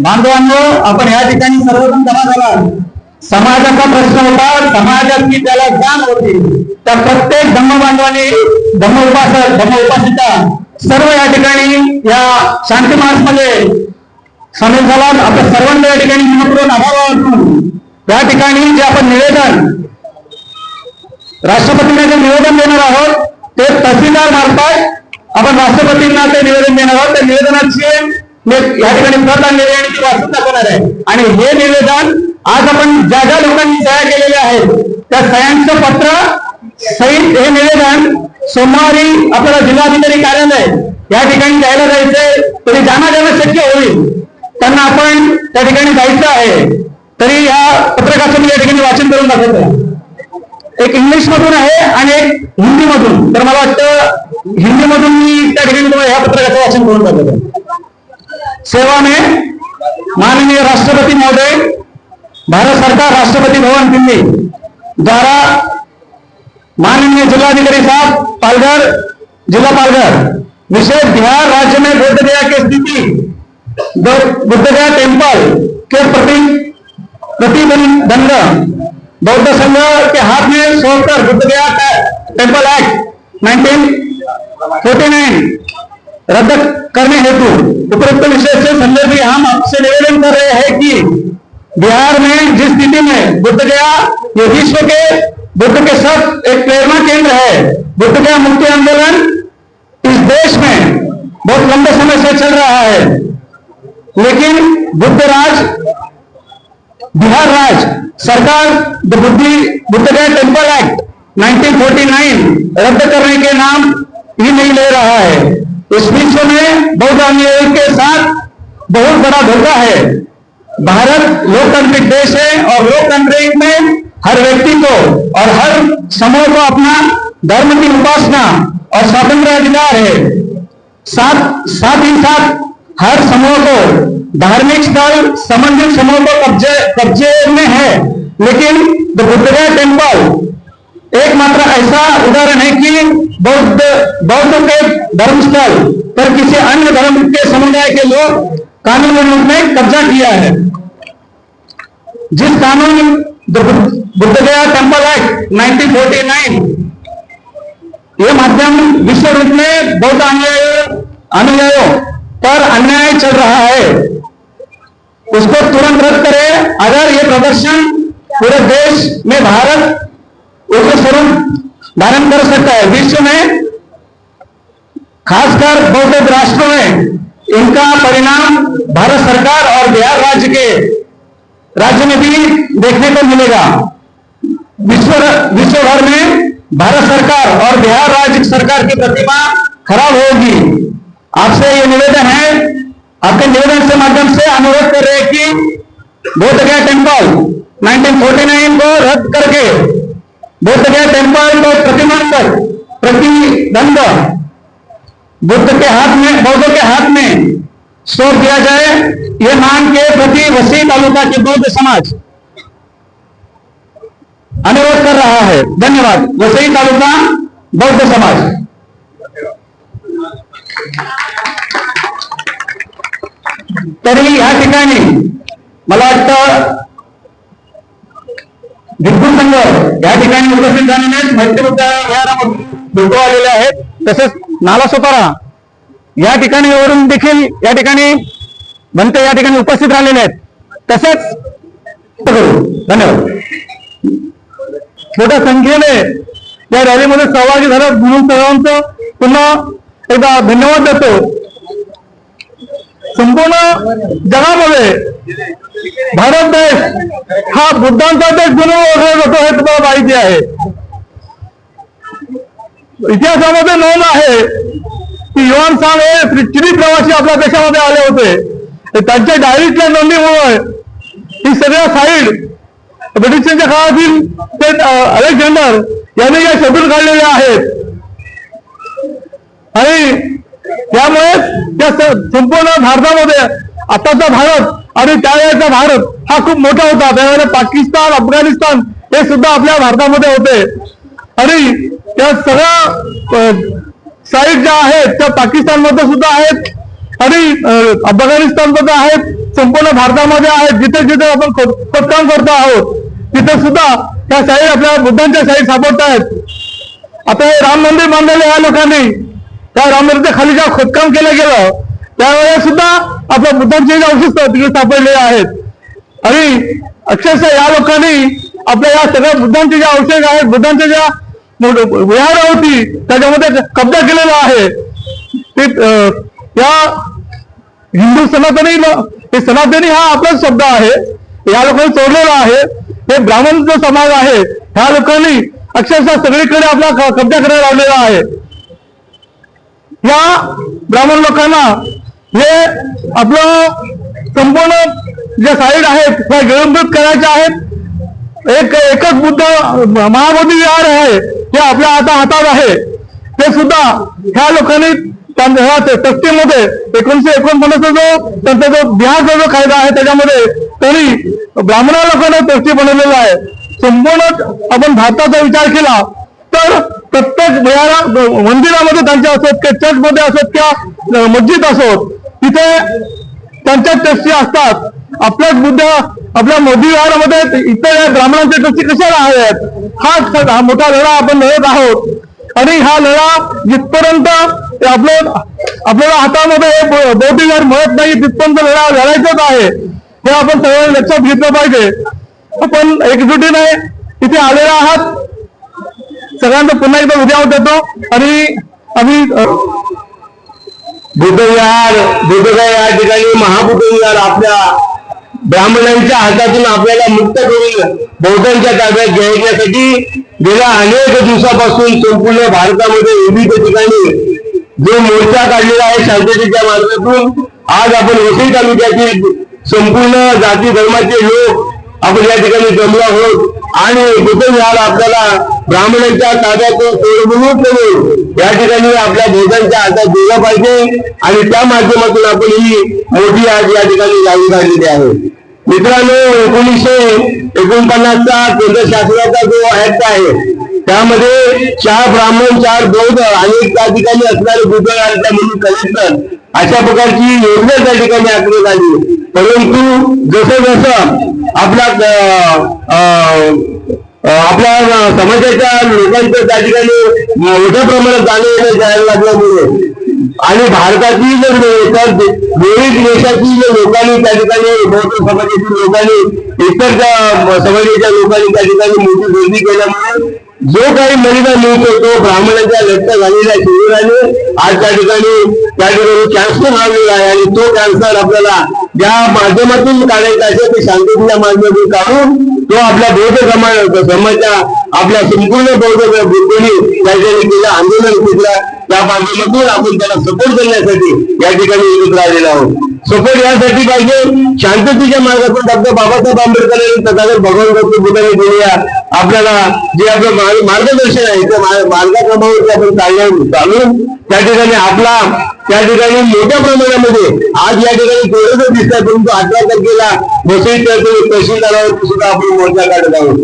बांधवांनो आपण या ठिकाणी सर्वजण जमा झाला. समाजाचा प्रश्न होता समाजाची त्याला जाण होती. त्या प्रत्येक धम्म बांधवाने धम्म उपासक धम्म उपासिका सर्व या ठिकाणी या शांती मार्च मध्ये सामील झालात आपल्या सर्वांना या ठिकाणी मनपूर्वक आभार या ठिकाणी जे आपण निवेदन राष्ट्रपतींना जे निवेदन देणार आहोत ते तहसीलदार मार्फत आपण राष्ट्रपतींना ते निवेदन देणार आहोत. त्या निवेदनाची या ठिकाणी प्रत आणलेली आहे आणि ते वाचून दाखवणार आहे. आणि हे निवेदन आज आपण ज्या ज्या लोकांनी सह्या केलेल्या आहेत त्या सह्यांचं पत्र सहित हे निवेदन सोमवारी आपल्याला जिल्हाधिकारी कार्यालय या ठिकाणी द्यायला जायचंय. तरी ज्यांना जाणं शक्य होईल. त्यांना आपण त्या ठिकाणी जायचं आहे. तरी या पत्रकाचं मी या ठिकाणी वाचन करून दाखवतो एक इंग्लिश मधून आहे आणि एक हिंदी मधून तर मला वाटतं हिंदी मधून मी त्या ठिकाणी तुम्हाला या पत्रकाचं वाचन करून दाखवतो सेवा में माननीय राष्ट्रपति महोदय, भारत सरकार राष्ट्रपति भवन दिल्ली द्वारा माननीय जिलाधिकारी साहब पालघर, जिला पालघर, विशेष बिहार राज्य में बोध गया की स्थिति बुद्ध गया टेंपल के प्रति, प्रतिबंध बौद्ध संघ के हाथ में सौंपकर बुद्ध गया टेंपल एक्ट 1949 रद्द करने हेतु। उपरोक्त विषय से संदर्भ में हम आपसे निवेदन कर रहे हैं कि बिहार में जिस स्थिति में बुद्ध गया, ये विश्व के बुद्ध के साथ एक प्रेरणा केंद्र है। बुद्ध गया मुक्ति आंदोलन इस देश में बहुत लंबे समय से चल रहा है। लेकिन बुद्ध राज, बिहार राज, सरकार द बुद्धि, बुद्ध गया टेंपल एक्ट 1949 रद्द करने के नाम ही नहीं ले रहा है। इस विश्व में अनुयायी के साथ बहुत बड़ा धोखा है। भारत लोकतांत्रिक देश है और लोकतांत्रिक में हर व्यक्ति को और हर समूह को अपना धर्म की उपासना और स्वतंत्र अधिकार है। साथ साथ ही साथ हर समूह को धार्मिक स्थल, संबंधित समूह को कब्जे कब्जे में है। लेकिन द बुद्धगया टेंपल एकमात्र ऐसा उदाहरण है कि बौद्ध बौद्ध के धर्म स्थल पर किसी अन्य धर्म के समुदाय के लोग कानूनी रूप में कब्जा किया है। जिस कानून the Bodh Gaya temple act 1949 ये माध्यम विश्व रूप में बौद्ध अनुयायी अनुयायों पर अन्याय चल रहा है, उसको तुरंत रद्द करें। अगर ये प्रदर्शन पूरे देश में भारत उसका स्वरूप धारण कर सकता है। विश्व में, खासकर बौद्ध राष्ट्रों में, इनका परिणाम भारत सरकार और बिहार राज्य के राज्य में भी देखने को मिलेगा। विश्व विश्व भर में भारत सरकार और बिहार राज्य सरकार की प्रतिमा खराब होगी। आपसे ये निवेदन है, आपके निवेदन से माध्यम से अनुरोध कर रहे कि बोध गया टेंपल 1949 को रद्द करके बुद्ध के टेंपल को प्रतिबंध प्रतिबंध बुद्ध के हाथ में, बौद्ध के हाथ में सौंप दिया जाए, ये मांग के प्रति वसी तालुका के बौद्ध समाज अनुरोध कर रहा है। धन्यवाद। वसई तालुका, बौद्ध समाज। तरी या ठिकाणी भिक्खू संघ या ठिकाणी उपस्थित झालेले आहेत मैत्री विहारामधून भिक्खू आलेले आहेत. तसेच नाला सोपारा या ठिकाणी वरून देखील या ठिकाणी बनते या ठिकाणी उपस्थित राहिलेले आहेत. तसेच धन्यवाद. छोट्या संख्येने या रॅलीमध्ये सहभागी झाला. म्हणून सर्वांचं पुन्हा एकदा धन्यवाद देतो. संपूर्ण जगामध्ये भारत देश हा बुद्धांचा देश म्हणून ओळखला जातो हे तुम्हाला माहिती आहे इतिहासामध्ये नोंद आहे की युवान साम हे चिनी प्रवासी आपल्या देशामध्ये आले होते तर त्यांच्या डायरीतल्या नोंदीमुळे ही सगळ्या साईड ब्रिटिशांच्या काळातील ते अलेक्झांडर यांनी या शोधून काढलेल्या आहेत आणि त्यामुळे त्या संपूर्ण भारतामध्ये आताचा भारत आणि त्यावेळेचा भारत हा खूप मोठा होता. त्यावेळेला पाकिस्तान अफगाणिस्तान हे सुद्धा आपल्या भारतामध्ये होते. आणि त्या सगळ्या साईड ज्या आहेत त्या पाकिस्तानमध्ये सुद्धा आहेत आणि अफगाणिस्तानमध्ये आहेत संपूर्ण भारतामध्ये आहेत. जिथे जिथे आपण खोदकाम करतो आहोत तिथे सुद्धा त्या शाही आपल्या बुद्धांच्या साईड सापडत आहेत आता हे राम मंदिर बांधलेले या लोकांनी. त्या राम मंदिरच्या खाली जेव्हा खोदकाम केलं गेलं त्यावेळेस सुद्धा आपल्या बुद्धांचे जे अवशेष तिथे सापडलेले आहेत. आणि अक्षरशः या लोकांनी आपल्या या सगळ्या बुद्धांचे जे अवशेष आहेत बुद्धांच्या ज्या विहार होती त्याच्यामध्ये कब्जा केलेला आहे. ते या हिंदू सनातनी हे सनातनी हा आपलाच शब्द आहे. या लोकांनी चोरलेला आहे. हे ब्राह्मण जो समाज आहे ह्या लोकांनी अक्षरशः सगळीकडे आपला कब्जा करायला लावलेला आहे. या ब्राह्मण लोकांना हे आपलं संपूर्ण ज्या साईड आहेत त्या गिळंबूत करायच्या आहेत एक एकच बुद्ध महाबोधी विहार आहे हे आपल्या आता हातात आहे. ते सुद्धा ह्या लोकांनी त्यांच्या ह्या तस्तीमध्ये एकोणीशे एकोणपन्नासचा जो त्यांचा जो बिहारचा जो कायदा आहे त्याच्यामध्ये तरी ब्राह्मणा लोकांना तस्ती बनवलेला आहे. संपूर्ण आपण भारताचा विचार केला प्रत्येक मंदिरामध्ये त्यांच्या असोत किंवा चर्चमध्ये असोत किंवा मस्जिद असोत तिथे त्यांच्या टस्टी असतात. आपल्याच बुद्ध आपल्या मोदी विहारामध्ये इतर या ब्राह्मणांच्या टस्टी कशाला आहेत? हा हा मोठा लढा आपण लढत आहोत. आणि हा लढा जिथपर्यंत ते आपलं आपल्याला हातामध्ये हे बौ- विहार मिळत नाही तिथपर्यंत लढा लढायचाच आहे. हे आपण सगळ्यांना लक्षात घेतलं पाहिजे. आपण एकजुटीने इथे आलेला आहात. सगळ्यांचा पुन्हा एकदा उद्यावर देतो आणि आम्ही बुद्धविहार बुद्धगा या ठिकाणी महाबुद्ध विहार आपल्या ब्राह्मणांच्या हातातून आपल्याला मुक्त करून बौद्धांच्या ताब्यात घेण्यासाठी गेल्या अनेक दिवसापासून संपूर्ण भारतामध्ये विविध ठिकाणी जो मोर्चा काढलेला आहे शांततेच्या मार्गातून, आज आपण वसई तालुक्यातील संपूर्ण जाती, धर्माचे लोक आपण या ठिकाणी जमलो आहोत. आणि बुद्ध विहार आपल्याला? ब्राह्मणांच्या ताब्यातून सोडवणूक या ठिकाणी आपल्या भोजनच्या हातात दिलं पाहिजे. आणि त्या माध्यमातून आपण ही मोठी आज या ठिकाणी जाहीर झालेली आहे. मित्रांनो एकोणीसशे एकोणपन्नासचा केंद्र शासनाचा जो ऍक्ट आहे. त्यामध्ये चार ब्राह्मण चार बौद्ध आणि त्या ठिकाणी असणारे बुद्ध म्हणून कलेक्टर अशा प्रकारची योजना त्या ठिकाणी आखण्यात आली. परंतु जसं जसं आपला आपल्या समाजाच्या लोकांचं त्या ठिकाणी मोठ्या प्रमाणात जाणं येणं जायला लागल्यामुळे आणि भारतातील जर तर विविध देशातील लोकांनी त्या ठिकाणी बौद्ध समाजातील लोकांनी इतर त्या समाजाच्या लोकांनी त्या ठिकाणी मोठी गर्दी केल्यामुळे जो काही मर्यादा मिळतो तो ब्राह्मणाच्या लट्ट झालेल्या शिबिराने आज त्या ठिकाणी त्या ठिकाणी कॅन्सर लावलेला आहे आणि तो कॅन्सर आपल्याला ज्या माध्यमातून काढायचा असेल ते शांततेच्या माध्यमातून काढून तो आपल्या बौद्ध समाज समाजाच्या आपल्या संपूर्ण बौद्ध बुद्धीने त्या ठिकाणी केलं आंदोलन केलं. त्या माध्यमातून आपण त्याला सपोर्ट करण्यासाठी या ठिकाणी एकत्र आलेलो आहोत. सपोर्ट यासाठी पाहिजे. शांततेच्या मार्गातून डॉक्टर बाबासाहेब आंबेडकर यांनी तथागत भगवान गौतम बुद्धाने दिलेल्या आपल्याला जे आपलं मार्गदर्शन आहे त्या मार्गाक्रमावरती आपण चालणार चालून त्या ठिकाणी आपला त्या ठिकाणी मोठ्या प्रमाणामध्ये आज या ठिकाणी थोडंसं दिसतंय परंतु अठरा तारखेला वसई तहसीलदारावरती सुद्धा आपण मोर्चा काढत आहोत.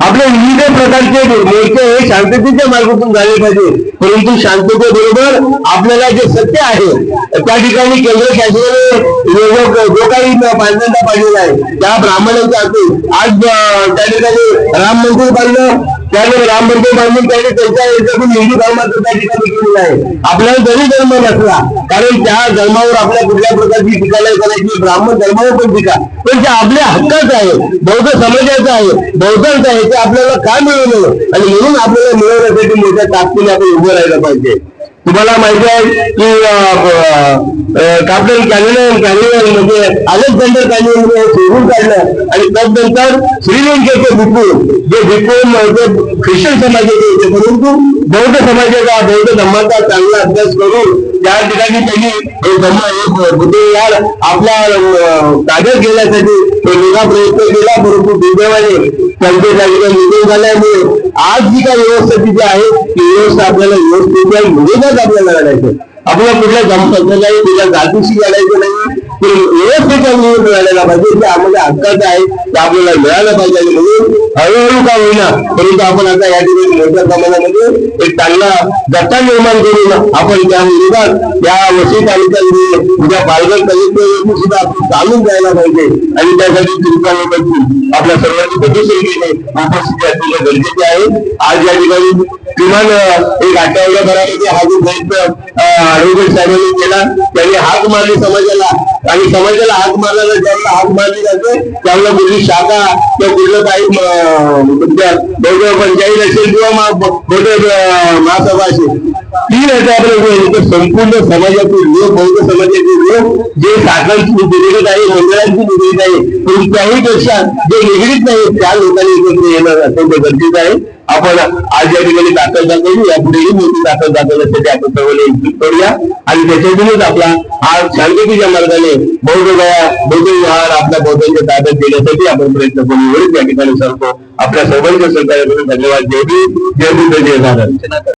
आपले विविध प्रकारचे मोर्चे हे शांततेच्या मार्गातून झाले पाहिजे. परंतु शांततेबरोबर आपल्याला जे सत्य आहे त्या ठिकाणी केंद्र शासनाने जो जो काही बांधण्याचा पाहिजे आहे. त्या ब्राह्मणांचा असेल आज त्या ठिकाणी राम मंदिर बांधलं. त्याने राम मंदिर बांधून त्याने त्यांच्या याच्यातून हिंदू धर्माचं त्या ठिकाणी केलेलं आहे. आपल्याला जरी धर्म नसला कारण त्या धर्मावर आपल्या कुठल्या प्रकारची टीका नाही करायची ब्राह्मण धर्मावर पण टीका. पण ते आपल्या हक्काचं आहे बौद्ध समाजाचं आहे बौद्धांचं आहे ते आपल्याला काय मिळवलं? आणि म्हणून आपल्याला मिळवण्यासाठी मोठ्या ताकदीने आपण उभं राहिलं पाहिजे. तुम्हाला माहिती आहे की कॅप्टन कॅनिलन कॅनिलन म्हणजे अलेक्झांडर कॅनिलन हे म्हणजे शोधून काढलं आणि त्यानंतर श्रीलंकेचे भिक्खू जे विपुल म्हणजे ख्रिश्चन समाजाचे होते परंतु बौद्ध समाजाचा बौद्ध धर्माचा चांगला अभ्यास करून त्या ठिकाणी त्यांनी हे बुद्ध अं, ताब्यात घेण्यासाठी तो वेगळा प्रयत्न केला परंतु दुर्दैवाने त्यांचे त्या ठिकाणी निधन झाल्यामुळे आज जी काही व्यवस्था तिथे आहे ती व्यवस्था आपल्याला व्यवस्थित विरोधात आपल्याला लढायचं आपल्याला कुठल्या नाही कुठल्या जातीशी लढायचं नाही. पण व्यवस्थेचा निवड मिळालेला पाहिजे ते आम्हाला हक्काचं आहे ते आपल्याला मिळालं पाहिजे आणि म्हणून हळूहळू का होईना परंतु आपण आता या ठिकाणी मोठ्या प्रमाणामध्ये एक चांगला गट्टा निर्माण करून आपण त्या विरोधात या वसई तालुक्यामध्ये उद्या पालघर तालुक्यामध्ये सुद्धा आपण चालून जायला पाहिजे. आणि त्यासाठी चिंता पाहिजे आपल्या सर्वांची गतिशीलतेने उपस्थिती असलेलं गरजेचे आहे. आज या ठिकाणी किमान अं, एक आठवड्याभरामध्ये हा जो प्रयत्न ऍडव्होकेट साहेबांनी केला त्यांनी हाक मारली समाजाला आणि समाजाला हात मारल्याला ज्यांना हात मारली जाते त्यांना कुठली शाखा किंवा कुठलं काही तुमच्या म्हणजे बौद्ध पंचायत असेल किंवा बौद्ध महासभा असेल ती याचा आपल्याला संपूर्ण समाजातील लोक बौद्ध समाजाचे लोक जे शाखांची निगडीत आहे मंडळांची निगडीत आहे पण त्याही पेक्षा जे निगडीत नाही त्या लोकांनी एकत्र येणं अत्यंत गरजेचं आहे. आपण आज या ठिकाणी दाखल दाखवली यापुढेही मोठी दाखल दाखवण्यासाठी आपण सर्वांना एकजूट करूया. आणि त्याच्यातूनच आपला हा शांततेच्या मार्गाने बौद्ध गया बौद्ध विहार आपल्या बौद्धांच्या ताब्यात देण्यासाठी आपण प्रयत्न करू. एवढेच या ठिकाणी सांगतो. आपल्या सर्वांच्या सहकार्याबद्दल धन्यवाद. जय भीम जय बुद्ध जय भारत.